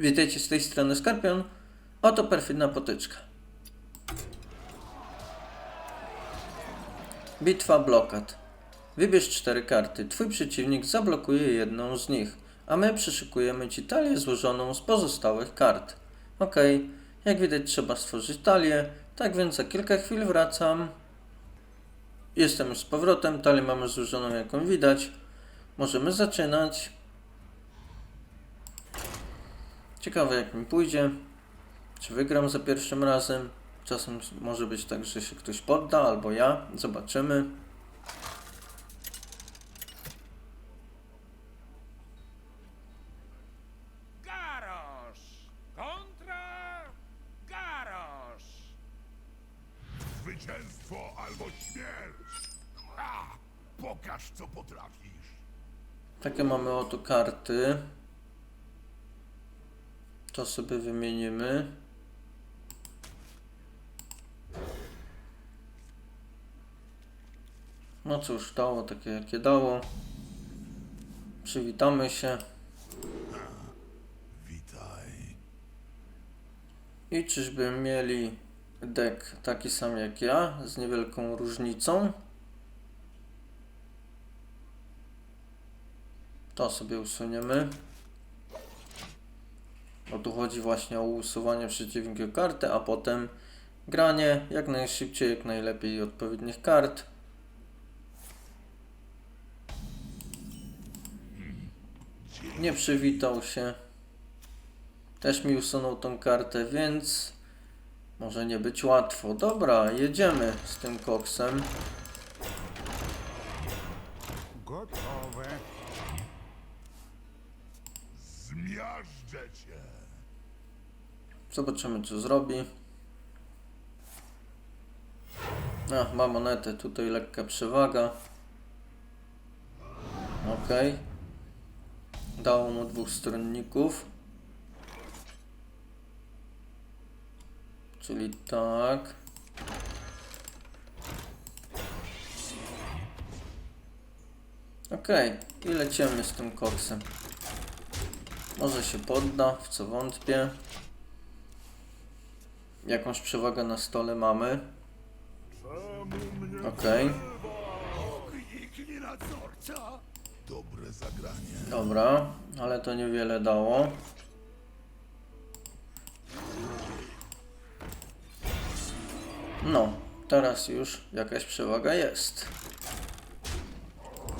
Witajcie z tej strony Skorpion. Oto perfidna potyczka. Bitwa blokad. Wybierz cztery karty. Twój przeciwnik zablokuje jedną z nich, a my przyszykujemy ci talię złożoną z pozostałych kart. Ok, jak widać trzeba stworzyć talię, tak więc za kilka chwil wracam. Jestem już z powrotem, talię mamy złożoną jaką widać. Możemy zaczynać. Ciekawe jak mi pójdzie. Czy wygram za pierwszym razem? Czasem może być tak, że się ktoś podda, albo ja. Zobaczymy. Garosz! Kontra Garosz! Zwycięstwo albo śmierć! Ha! Pokaż, co potrafisz! Takie mamy oto karty. To sobie wymienimy. No cóż, dało takie jakie dało. Przywitamy się. Witaj. I czyżby mieli deck taki sam jak ja, z niewielką różnicą? To sobie usuniemy. Bo tu chodzi właśnie o usuwanie przeciwnika karty, a potem granie jak najszybciej, jak najlepiej odpowiednich kart. Nie przywitał się. Też mi usunął tą kartę, więc może nie być łatwo. Dobra, jedziemy z tym koksem. Gotowe. Zmiażdżę cię! Zobaczymy, co zrobi. A, ma monetę, tutaj lekka przewaga. Ok. Dało mu dwóch stronników. Czyli tak. Ok, i lecimy z tym koksem. Może się podda, w co wątpię. Jakąś przewagę na stole mamy. Okej! Dobre zagranie. dobra, ale to niewiele dało. No, teraz już jakaś przewaga jest.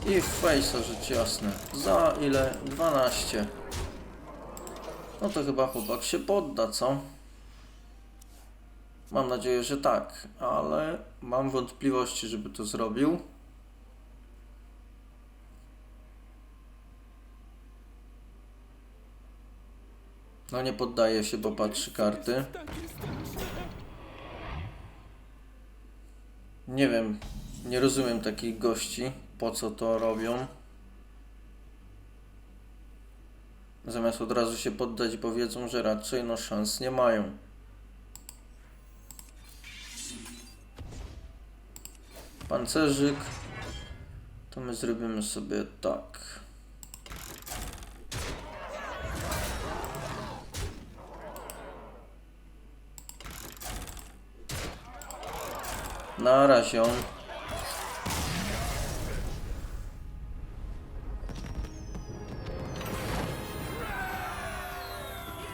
I w face'a rzecz jasna. Za ile? 12. No to chyba chłopak się podda, co? Mam nadzieję, że tak, ale mam wątpliwości, żeby to zrobił. No nie poddaje się, bo patrzy karty. Nie wiem, nie rozumiem takich gości, po co to robią. Zamiast od razu się poddać, bo wiedzą, że raczej no szans nie mają. Pancerzyk. To my zrobimy sobie tak. Na razie.